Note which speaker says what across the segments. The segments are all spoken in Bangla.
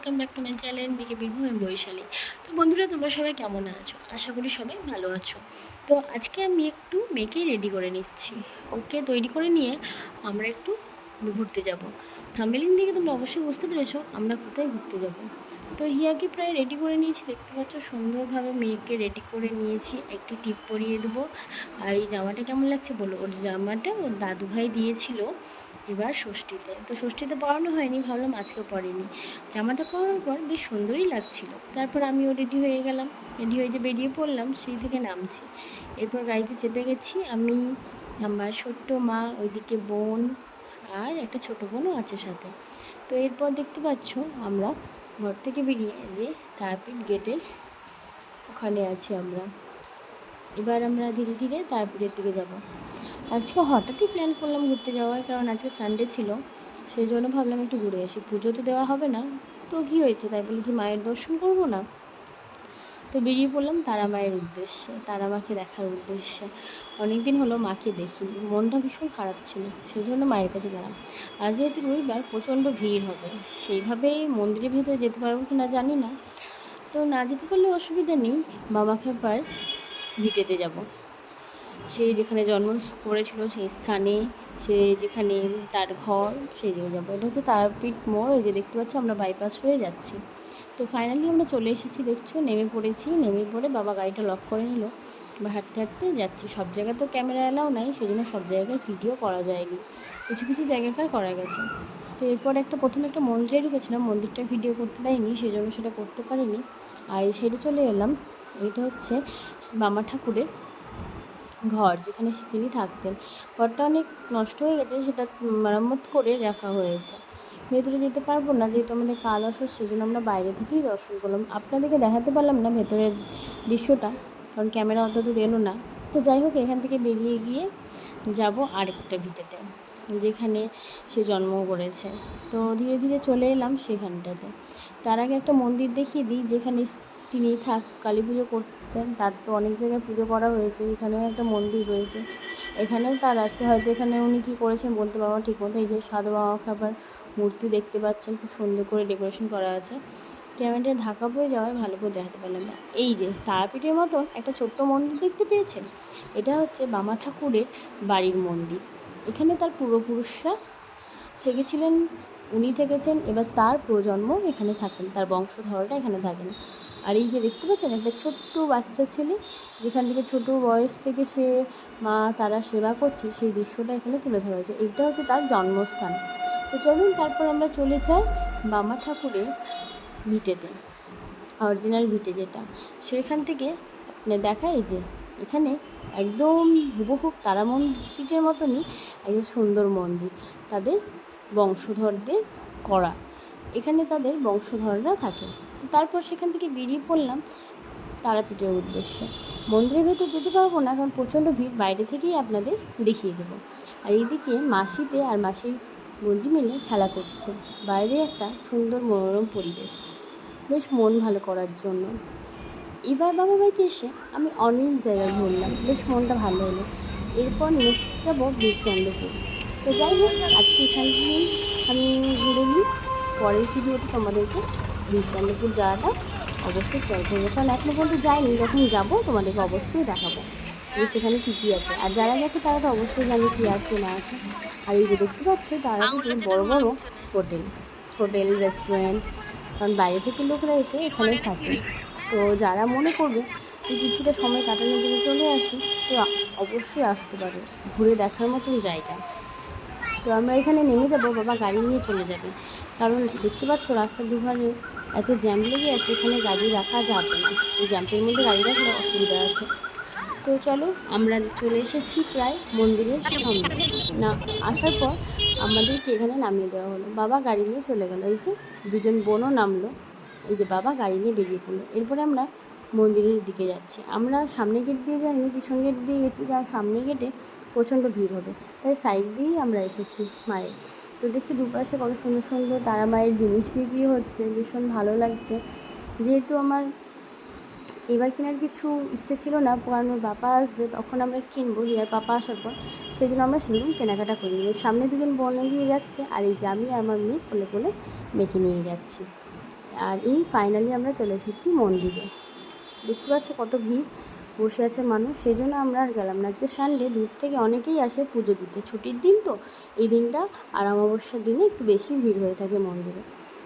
Speaker 1: Welcome back to my channel BK Birbhum Baishali তো বন্ধুরা, তোমরা সবাই কেমন আছো? আশা করি সবাই ভালো আছো। তো আজকে আমি একটু মেয়েকে রেডি করে নিচ্ছি। ওকে তৈরি করে নিয়ে আমরা একটু ঘুরতে যাব। থাম্বেলিং দিকে তোমরা অবশ্যই বুঝতে পেরেছ আমরা কোথায় ঘুরতে যাব। তো হিয়াকে প্রায় রেডি করে নিয়েছি। দেখতে পাচ্ছ, সুন্দরভাবে মেয়েকে রেডি করে নিয়েছি। একটি টিপ পরিয়ে দেবো। আর এই জামাটা কেমন লাগছে বলো? ওর জামাটা ওর দাদু ভাই দিয়েছিল এবার ষষ্ঠীতে। তো ষষ্ঠীতে পরানো হয়নি, ভাবলাম আজকে পরেনি। জামাটা পরানোর পর বেশ সুন্দরই লাগছিল। তারপর আমিও রেডি হয়ে গেলাম। রেডি হয়ে যে বেরিয়ে পড়লাম, সেই থেকে নামছি। এরপর গাড়িতে চেপে গেছি। আমি, আমার ছোট্ট মা, ওইদিকে বোন আর একটা ছোট বোনও আছে সাথে। তো এরপর দেখতে পাচ্ছ আমরা ঘর থেকে বেরিয়ে যে তারপীঠ গেটের ওখানে আছি আমরা। এবার আমরা ধীরে ধীরে তারপীঠের দিকে যাব। আজকে হঠাৎই প্ল্যান করলাম ঘুরতে যাওয়ার, কারণ আজকে সানডে ছিল, সেই জন্য ভাবলাম একটু ঘুরে আসি। পুজো তো দেওয়া হবে না, তো কী হয়েছে? তাই বলে কি মায়ের দর্শন করব না? তো বেরিয়ে পড়লাম তারা মায়ের উদ্দেশ্যে, তারা মাকে দেখার উদ্দেশ্যে। অনেক দিন হলো মাকে দেখিনি, মনটা ভীষণ খারাপ ছিল সেই জন্য মায়ের কাছে গেলাম। আর যেহেতু রবিবার প্রচণ্ড ভিড় হবে সেইভাবে মন্দিরের ভিতরে যেতে পারব কি না জানি না। তো না যেতে পারলে অসুবিধা নেই, বাবাকে আবার ভিটেতে যাব। সে যেখানে জন্ম করেছিল সেই স্থানে, সে যেখানে তার ঘর, সেই জায়গায় যাব। এটা হচ্ছে তারাপীঠ মোড়, এই যে দেখতে পাচ্ছ আমরা বাইপাস হয়ে যাচ্ছি। তো ফাইনালি আমরা চলে এসেছি, দেখছ? নেমে পড়েছি। নেমে পড়ে বাবা গাড়িটা লক করে নিল। বা হাঁটতে হাঁটতে যাচ্ছি। সব জায়গায় তো ক্যামেরা এলাও নাই সেই জন্য সব জায়গায় ভিডিও করা যায়নি। কিছু কিছু জায়গাকার করা গেছে। তো এরপর একটা, প্রথমে একটা মন্দিরে ঢুকেছিলাম। মন্দিরটা ভিডিও করতে দেয়নি সেই জন্য সেটা করতে পারিনি। আর সাইডে চলে এলাম। এটা হচ্ছে বামা ঠাকুরের ঘর, যেখানে তিনি থাকতেন। ঘরটা অনেক নষ্ট হয়ে গেছে, সেটা মেরামত করে রাখা হয়েছে। ভেতরে যেতে পারব না, যেহেতু আমাদের কাল আসর সেই জন্য আমরা বাইরে থেকেই দর্শন করলাম। আপনাদেরকে দেখাতে পারলাম না ভেতরের দৃশ্যটা, কারণ ক্যামেরা অত দূর এলো না। তো যাই হোক, এখান থেকে বেরিয়ে গিয়ে যাব আরেকটা ভিটেতে, যেখানে সে জন্ম করেছে। তো ধীরে ধীরে চলে এলাম সেখানটাতে। তার আগে একটা মন্দির দেখিয়ে দিই, যেখানে তিনি থাক, কালী পুজো করতেন। তার তো অনেক জায়গায় পুজো করা হয়েছে, এখানেও একটা মন্দির রয়েছে। এখানেও তার আছে, হয়তো এখানে উনি কী করেছেন বলতে পারব ঠিক মতো, এই যে সাধু বাবা খাবার মূর্তি দেখতে পাচ্ছেন, খুব সুন্দর করে ডেকোরেশন করা আছে। ক্যামেরাটা ঢাকা পড়ে যাওয়ায় ভালো করে দেখাতে পারলাম না। এই যে তারাপীঠের মতন একটা ছোট্ট মন্দির দেখতে পেয়েছেন? এটা হচ্ছে বামা ঠাকুরের বাড়ির মন্দির। এখানে তার পূর্বপুরুষরা থেকেছিলেন, উনি থেকেছেন, এবার তার প্রজন্ম এখানে থাকেন, তার বংশধররা এখানে থাকেন। আর এই যে দেখতে পাচ্ছেন, একটা ছোট্ট বাচ্চা ছেলে, যেখান থেকে ছোট বয়স থেকে সে মা তারা সেবা করছে, সেই দৃশ্যটা এখানে তুলে ধরা হয়েছে। এইটা হচ্ছে তার জন্মস্থান। তো চলুন, তারপর আমরা চলে যাই বামা ঠাকুরের ভিটেতে অরিজিনাল ভিটে যেটা। সেখান থেকে আপনি দেখায় যে, এখানে একদম হুবহুব তারা মন্দিরের মতনই একদম সুন্দর মন্দির, তাদের বংশধরদের করা। এখানে তাদের বংশধররা থাকে। তারপর সেখান থেকে বেরিয়ে পড়লাম তারাপীঠের উদ্দেশ্যে। মন্দিরের ভেতর যেতে পারব না, কারণ প্রচণ্ড ভিড়, বাইরে থেকেই আপনাদের দেখিয়ে দেবো। আর এইদিকে মাসিতে আর মাসির বঞ্জি মিলে খেলা করছে। বাইরে একটা সুন্দর মনোরম পরিবেশ। বেশ মন ভালো করার জন্য। এবার বাবা বাড়িতে এসে আমি অনেক জায়গায় ঘুরলাম বেশ মনটা ভালো হলো। এরপর নেক্সট যাব বীরচন্দ্রপুর। তো যাই হোক, আজকে এখান আমি ঘুরে নিই। পরের ভিডিওতে তোমাদেরকে বীরচন্দ্রপুর যাওয়াটা অবশ্যই শেয়ার কারণ এখনও পর্যন্ত যাইনি, যখন যাব তোমাদেরকে অবশ্যই দেখাবো। যে সেখানে কী কী আছে? আর যারা গেছে তারা তো অবশ্যই জানে কী আছে না আছে। আর এই যে দেখতে পাচ্ছ তারা কিন্তু বড় বড় হোটেল। হোটেল রেস্টুরেন্ট কারণ বাইরে থেকে লোকরা এসে এখানে থাকে। তো যারা মনে করবে যে কিছুটা সময় কাটানোর জন্য চলে আসি তো অবশ্যই আসতে পারে। ঘুরে দেখার মতন জায়গা। তো আমরা এখানে নেমে যাব বাবা গাড়ি নিয়ে চলে যাবে। কারণ দেখতে পাচ্ছ রাস্তার দুধারে এত জ্যাম লেগে আছে এখানে গাড়ি রাখা যাবে না। এই জ্যাম্পের মধ্যে গাড়ি রাখলে অসুবিধা আছে। তো চলো, আমরা চলে এসেছি প্রায় মন্দিরের সামনে। না, আসার পর আমাদেরকে এখানে নামিয়ে দেওয়া হলো। বাবা গাড়ি নিয়ে চলে গেলো। এই যে দুজন বোনও নামলো। এই যে বাবা গাড়ি নিয়ে বেরিয়ে পড়ল। এরপরে আমরা মন্দিরের দিকে যাচ্ছি। আমরা সামনে গেট দিয়ে যাইনি, পিছন গেট দিয়ে গেছি। কারণ সামনে গেটে প্রচণ্ড ভিড় হবে। তাই সাইড দিয়েই আমরা এসেছি মায়ের। তো দেখছি দুপাশে কত সুন্দর সুন্দর তারা মায়ের জিনিস বিক্রি হচ্ছে। ভীষণ ভালো লাগছে। যেহেতু আমার এবার কেনার কিছু ইচ্ছে ছিল না কারণ ওর বাবা আসবে, তখন আমরা কিনবো হিয়ার পাপা আসার পর। সেই জন্য আমরা সেরকম কেনাকাটা করি সামনে দুজন বোন এগিয়ে যাচ্ছে, আর এই আমি আমার মেয়ে কোলে কোলে মেয়েকে নিয়ে যাচ্ছি। আর এই ফাইনালি আমরা চলে এসেছি মন্দিরে। দেখতে পাচ্ছ কত ভিড়, বসে আছে মানুষ সেই জন্য আমরা আর গেলাম না। আজকে সানডে দূর থেকে অনেকেই আসে পুজো দিতে। ছুটির দিন তো, এই দিনটা আর অমাবস্যার দিনে একটু বেশি ভিড় হয়ে থাকে মন্দিরে।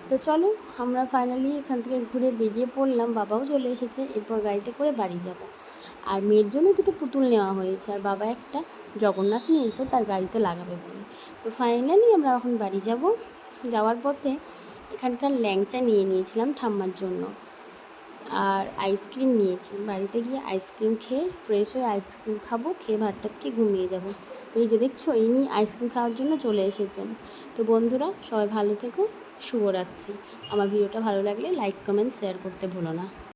Speaker 1: তো চলো, আমরা ফাইনালি এখান থেকে ঘুরে বেরিয়ে পড়লাম, বাবাও চলে এসেছে, এরপর গাড়িতে করে বাড়ি যাব। আর মেয়ের জন্য দুটো পুতুল নেওয়া হয়েছে, আর বাবা একটা জগন্নাথ নিয়েছে, তার গাড়িতে লাগাবে বলে। তো ফাইনালি আমরা এখন বাড়ি যাব। যাওয়ার পথে এখানকার ল্যাংচা নিয়ে নিয়েছিলাম ঠাম্মার জন্য। আর আইসক্রিম নিয়েছি। বাড়িতে গিয়ে আইসক্রিম খেয়ে ফ্রেশ হয়ে আইসক্রিম খাব, খেয়ে ভাতটাতকে ঘুমিয়ে যাব। তো এই যে দেখছ ইনি আইসক্রিম খাওয়ার জন্য চলে এসেছেন। তো বন্ধুরা, সবাই ভালো থেকো, শুভরাত্রি। আমার ভিডিওটা ভালো লাগলে লাইক কমেন্ট শেয়ার করতে ভুলো না।